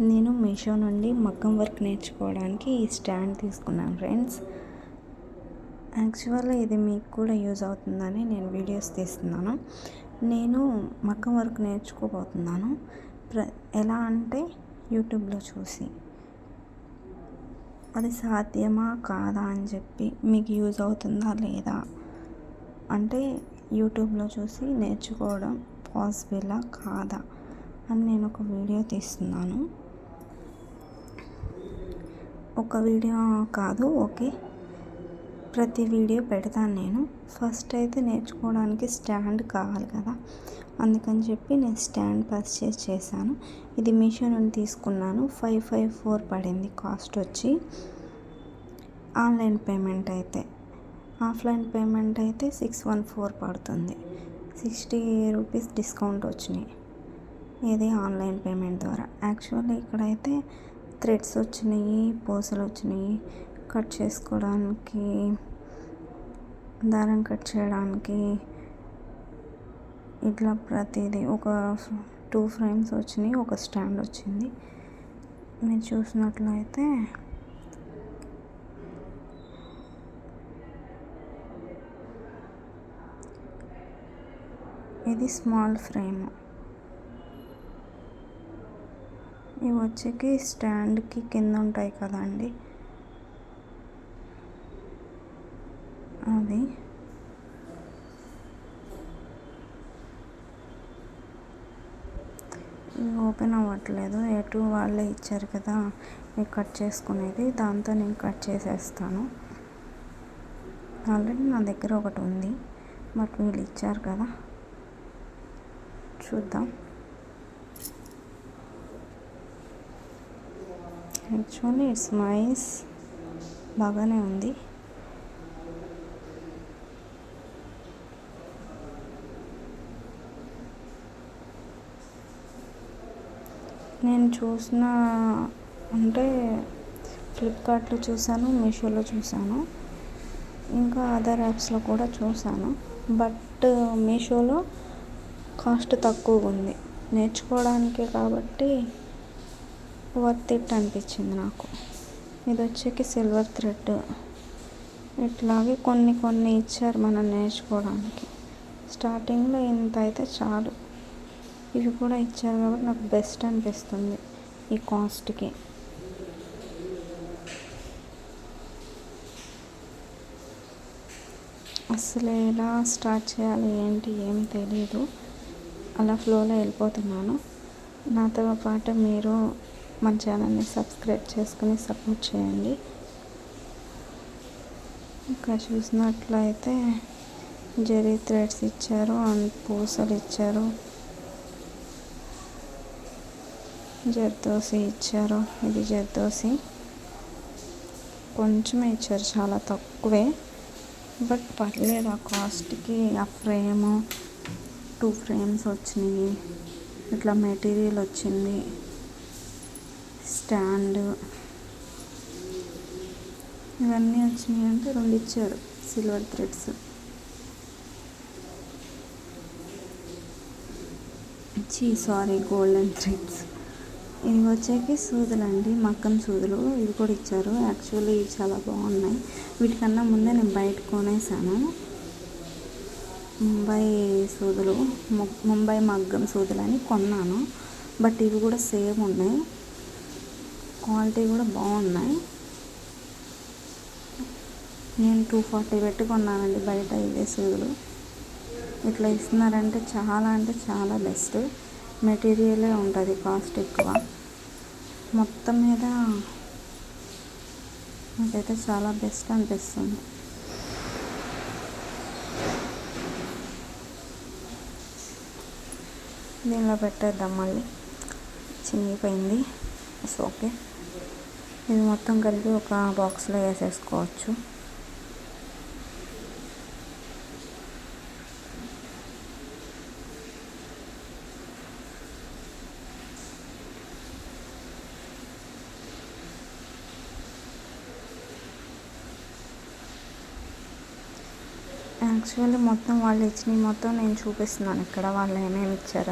నేను మీషో నుండి మగ్గం వర్క్ నేర్చుకోవడానికి ఈ స్టాండ్ తీసుకున్నాను ఫ్రెండ్స్. యాక్చువల్గా ఇది మీకు కూడా యూజ్ అవుతుందని నేను వీడియోస్ తీస్తున్నాను. నేను మగ్గం వర్క్ నేర్చుకోబోతున్నాను. ప్ర ఎలా అంటే యూట్యూబ్లో చూసి. అది సాధ్యమా కాదా అని చెప్పి మీకు యూజ్ అవుతుందా లేదా అంటే యూట్యూబ్లో చూసి నేర్చుకోవడం పాసిబులా కాదా అని నేను ఒక వీడియో తీస్తున్నాను. ఒక వీడియో కాదు ఓకే. ప్రతి వీడియో పెడతాను నేను. ఫస్ట్ అయితే నేర్చుకోవడానికి స్టాండ్ కావాలి కదా. అందుకని చెప్పి నేను స్టాండ్ పర్చేస్ చేశాను. ఇది మీషో నుండి తీసుకున్నాను. ఫైవ్ ఫైవ్ ఫోర్ పడింది కాస్ట్ వచ్చి. ఆన్లైన్ పేమెంట్ అయితే. ఆఫ్లైన్ పేమెంట్ అయితే సిక్స్ వన్ ఫోర్ పడుతుంది. సిక్స్టీ రూపీస్ డిస్కౌంట్ వచ్చినాయి. ఇది ఆన్లైన్ పేమెంట్ ద్వారా. యాక్చువల్లీ ఇక్కడైతే థ్రెడ్స్ వచ్చినాయి పూసలు వచ్చినాయి. కట్ చేసుకోవడానికి దారం కట్ చేయడానికి ఇట్లా ప్రతిదీ ఒక టూ ఫ్రేమ్స్ వచ్చినాయి ఒక స్టాండ్ వచ్చింది. మీరు చూసినట్లయితే ఇది స్మాల్ ఫ్రేమ్. ఇవి వచ్చేకి స్టాండ్కి కింద ఉంటాయి కదండి. అది. ఓపెన్ అవ్వట్లేదు. ఎటు వాళ్ళే ఇచ్చారు కదా నేను కట్ చేసుకునేది. దాంతో నేను కట్ చేసేస్తాను. ఆల్రెడీ నా దగ్గర ఒకటి ఉంది బట్ వీళ్ళు ఇచ్చారు కదా. చూద్దాం. యాక్చువల్లీ ఇట్స్ నైస్ బాగానే ఉంది. నేను చూసిన అంటే ఫ్లిప్కార్ట్లో చూసాను మీషోలో చూసాను ఇంకా అదర్ యాప్స్లో కూడా చూసాను బట్ మీషోలో కాస్ట్ తక్కువగా ఉంది. నేర్చుకోవడానికే కాబట్టి వర్త్ ఇట్ అనిపించింది నాకు. ఇది వచ్చేకి సిల్వర్ థ్రెడ్. ఇట్లాగే కొన్ని కొన్ని ఇచ్చారు మనం నేర్చుకోవడానికి. స్టార్టింగ్లో ఇంత అయితే చాలు. ఇవి కూడా ఇచ్చారు కాబట్టి నాకు బెస్ట్ అనిపిస్తుంది ఈ కాస్ట్కి. అసలు ఎలా స్టార్ట్ చేయాలి ఏంటి ఏం తెలియదు అలా ఫ్లోలో వెళ్ళిపోతున్నాను. నాతో పాటు మీరు మన ఛానల్ని సబ్స్క్రైబ్ చేసుకుని సపోర్ట్ చేయండి. ఇంకా చూసినట్లయితే జెరీ థ్రెడ్స్ ఇచ్చారు అండ్ పూసలు ఇచ్చారు జర్దోసి ఇచ్చారు. ఇది జర్దోసి. కొంచెమే ఇచ్చారు చాలా తక్కువే. బట్ పర్లేదు ఆ కాస్ట్కి ఆ ఫ్రేము టూ ఫ్రేమ్స్ వచ్చినాయి. ఇట్లా మెటీరియల్ వచ్చింది. స్టాండ్. ఇవన్నీ వచ్చినాయి అంటే రెండు ఇచ్చారు సిల్వర్ థ్రెడ్స్. చీ సారీ గోల్డెన్ థ్రెడ్స్. ఇవి వచ్చేకి సూదులు అండి మక్కం సూదులు. ఇవి కూడా ఇచ్చారు. యాక్చువల్లీ ఇవి చాలా బాగున్నాయి. వీటికన్నా ముందే నేను బయట కొనేసాను. ముంబై సూదులు ముంబై మగ్గం సూదులు అని కొన్నాను. బట్ ఇవి కూడా సేమ్ ఉన్నాయి. క్వాలిటీ కూడా బాగున్నాయి. నేను టూ ఫార్టీ పెట్టుకున్నానండి బయట ఇవే సూదులు. ఇట్లా ఇస్తున్నారంటే చాలా అంటే చాలా బెస్ట్. మెటీరియలే ఉంటుంది కాస్ట్ ఎక్కువ. మొత్తం మీద నాకైతే చాలా బెస్ట్ అనిపిస్తుంది. దీనిలో పెట్టేద్దాం మళ్ళీ. చినిగిపోయింది. సో ఓకే ఇది మొత్తం కలిపి ఒక బాక్స్లో వేసేసుకోవచ్చు. యాక్చువల్లీ మొత్తం వాళ్ళు ఇచ్చినవి మొత్తం నేను చూపిస్తున్నాను ఇక్కడ వాళ్ళు ఏమేమి ఇచ్చారు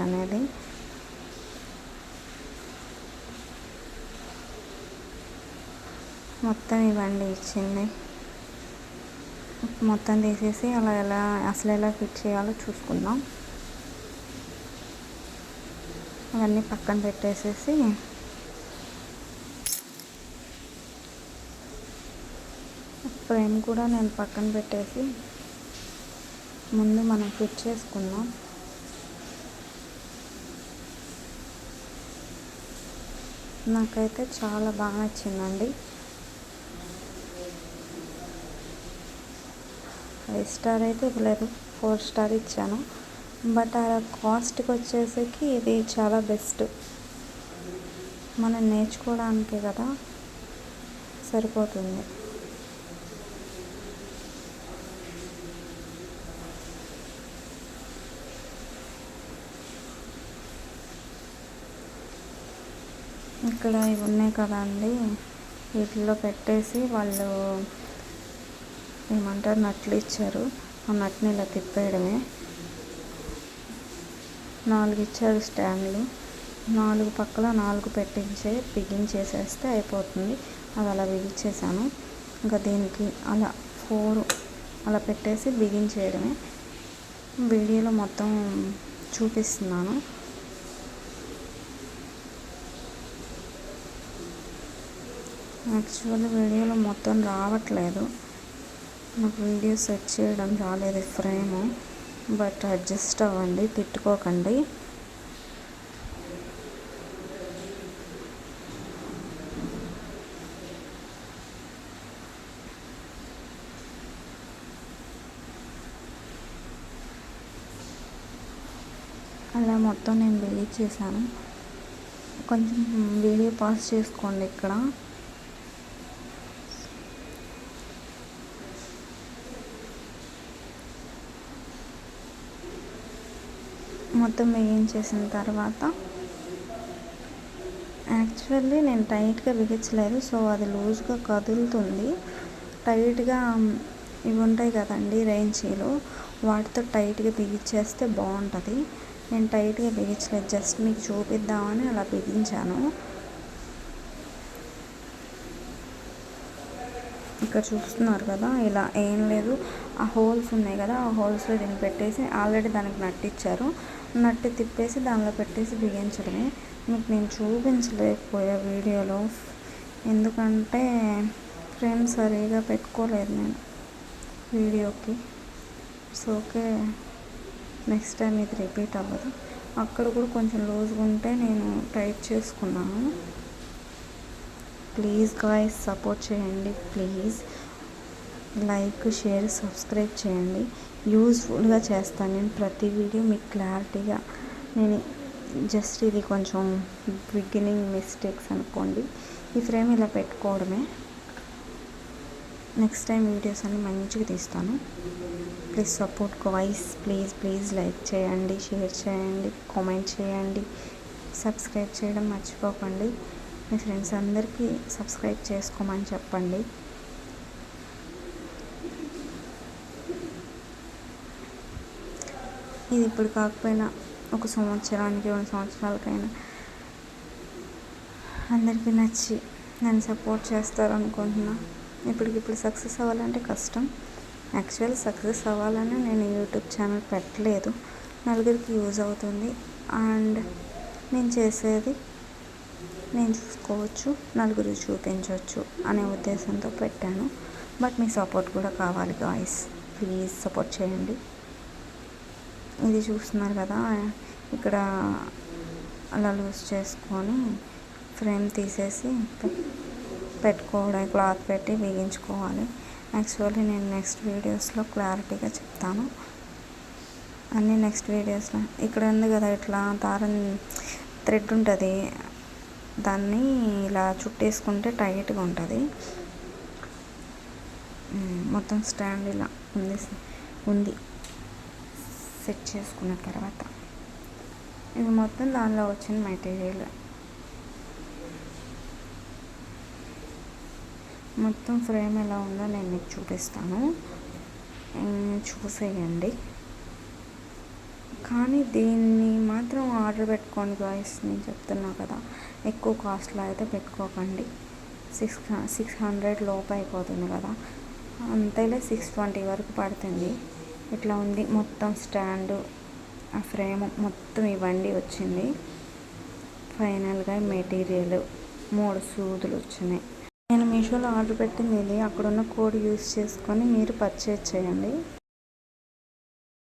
మొత్తం ఇవ్వండి ఇచ్చింది. మొత్తం తీసేసి అలా ఎలా అసలు ఎలా ఫిట్ చేయాలో చూసుకుందాం. అవన్నీ పక్కన పెట్టేసేసి ఫ్రేమ్ కూడా నేను పక్కన పెట్టేసి ముందు మనం ఫిట్ చేసుకుందాం. నాకైతే చాలా బాగా నచ్చిందండి. ఫైవ్ స్టార్ అయితే ఇవ్వలేదు ఫోర్ స్టార్ ఇచ్చాను. బట్ ఆ కాస్ట్కి వచ్చేసరికి ఇది చాలా బెస్ట్. మనం నేర్చుకోవడానికే కదా సరిపోతుంది. ఇక్కడ ఇవి ఉన్నాయి కదండి వీటిలో పెట్టేసి వాళ్ళు ఏమంటారు? నట్లు ఇచ్చారు. ఆ నట్ని ఇలా తిప్పేయడమే. నాలుగు ఇచ్చారు స్టాండ్లు. నాలుగు పక్కల నాలుగు పెట్టించే బిగించేసేస్తే అయిపోతుంది. అది అలా బిగించేసాను ఇంకా దీనికి అలా ఫోర్ అలా పెట్టేసి బిగించేయడమే వీడియోలో మొత్తం చూపిస్తున్నాను. యాక్చువల్ వీడియోలో మొత్తం రావట్లేదు. నాకు వీడియో సెట్ చేయడం రాలేదు ఫ్రేమ్ బట్ అడ్జస్ట్ అవ్వండి తిట్టుకోకండి. అలా మొత్తం నేను బిలీవ్ చేశాను. కొంచెం వీడియో పాస్ చేసుకోండి ఇక్కడ. మొత్తం వేయించేసిన తర్వాత యాక్చువల్లీ నేను టైట్గా బిగించలేదు సో అది లూజ్గా కదులుతుంది. టైట్గా ఇవి ఉంటాయి కదండి రేంజీలు. వాటితో టైట్గా బిగించేస్తే బాగుంటుంది. నేను టైట్గా బిగించలేదు జస్ట్ మీకు చూపిద్దామని అలా బిగించాను. ఇక్కడ చూస్తున్నారు కదా ఇలా ఏం లేదు. ఆ హోల్స్ ఉన్నాయి కదా ఆ హోల్స్లో దీన్ని పెట్టేసి ఆల్రెడీ దానికి నట్టిచ్చారు. నట్టు తిప్పేసి దానిలో పెట్టేసి బిగించడమే. మీకు నేను చూపించలేకపోయా వీడియోలో. ఎందుకంటే ఫ్రేమ్ సరిగా పెట్టుకోలేదు నేను వీడియోకి. సో ఓకే నెక్స్ట్ టైం ఇది రిపీట్ అవ్వదు. అక్కడ కూడా కొంచెం లూజ్గా ఉంటే నేను టైట్ చేసుకున్నాను. ప్లీజ్ గాయస్ సపోర్ట్ చేయండి. ప్లీజ్ లైక్ షేర్ సబ్స్క్రైబ్ చేయండి. యూజ్ఫుల్గా చేస్తాను నేను ప్రతి వీడియో మీకు క్లారిటీగా. నేను జస్ట్ ఇది కొంచెం బిగినింగ్ మిస్టేక్స్ అనుకోండి. ఈ ఫ్రేమ్ ఇలా పెట్టుకోవడమే. నెక్స్ట్ టైం వీడియోస్ అన్ని మంచిగా తీస్తాను. Please support voice please please like చేయండి షేర్ చేయండి కామెంట్ చేయండి. సబ్స్క్రైబ్ చేయడం మర్చిపోకండి. మీ ఫ్రెండ్స్ అందరికీ సబ్స్క్రైబ్ చేసుకోమని చెప్పండి. ఇది ఇప్పుడు కాకపోయినా ఒక సంవత్సరానికి రెండు సంవత్సరాలకైనా అందరికీ నచ్చి నన్ను సపోర్ట్ చేస్తారు అనుకుంటున్నా ఇప్పటికిప్పుడు సక్సెస్ అవ్వాలంటే కష్టం. యాక్చువల్ సక్సెస్ అవ్వాలని నేను యూట్యూబ్ ఛానల్ పెట్టలేదు. నలుగురికి యూజ్ అవుతుంది. అండ్ నేను చేసేది నేను చూసుకోవచ్చు నలుగురు చూపించవచ్చు అనే ఉద్దేశంతో పెట్టాను. బట్ మీ సపోర్ట్ కూడా కావాలి గాయస్. ప్లీజ్ సపోర్ట్ చేయండి. ఇది చూస్తున్నారు కదా ఇక్కడ అలా లూజ్ చేసుకొని ఫ్రేమ్ తీసేసి పెట్టుకోవడం క్లాత్ పెట్టి బిగించుకోవాలి యాక్చువల్లీ నేను నెక్స్ట్ వీడియోస్లో క్లారిటీగా చెప్తాను. అన్నీ నెక్స్ట్ వీడియోస్లో ఇక్కడ ఉంది కదా ఇట్లా దారం థ్రెడ్ ఉంటుంది. దాన్ని ఇలా చుట్టేసుకుంటే టైట్గా ఉంటుంది. మొత్తం స్టాండ్ ఇలా ఉంది ఉంది. సెట్ చేసుకున్న తర్వాత ఇది మొత్తం దానిలో వచ్చిన మెటీరియల్. మొత్తం ఫ్రేమ్ ఎలా ఉందో నేను మీకు చూపిస్తాను. చూసేయండి. కానీ దీన్ని మాత్రం ఆర్డర్ పెట్టుకోండి గాయస్ నేను చెప్తున్నా కదా. ఎక్కువ కాస్ట్లో అయితే పెట్టుకోకండి. సిక్స్ సిక్స్ హండ్రెడ్ లోపు అయిపోతుంది కదా. అంతేలే సిక్స్ ట్వంటీ వరకు పడుతుంది. ఇట్లా ఉంది. మొత్తం స్టాండు ఆ ఫ్రేమ్ మొత్తం ఇవ్వండి వచ్చింది. ఫైనల్గా మెటీరియల్ మూడు సూదులు వచ్చినాయి. నేను మీషోలో ఆర్డర్ పెట్టింది ఇది. అక్కడున్న కోడ్ యూస్ చేసుకొని మీరు పర్చేజ్ చేయండి.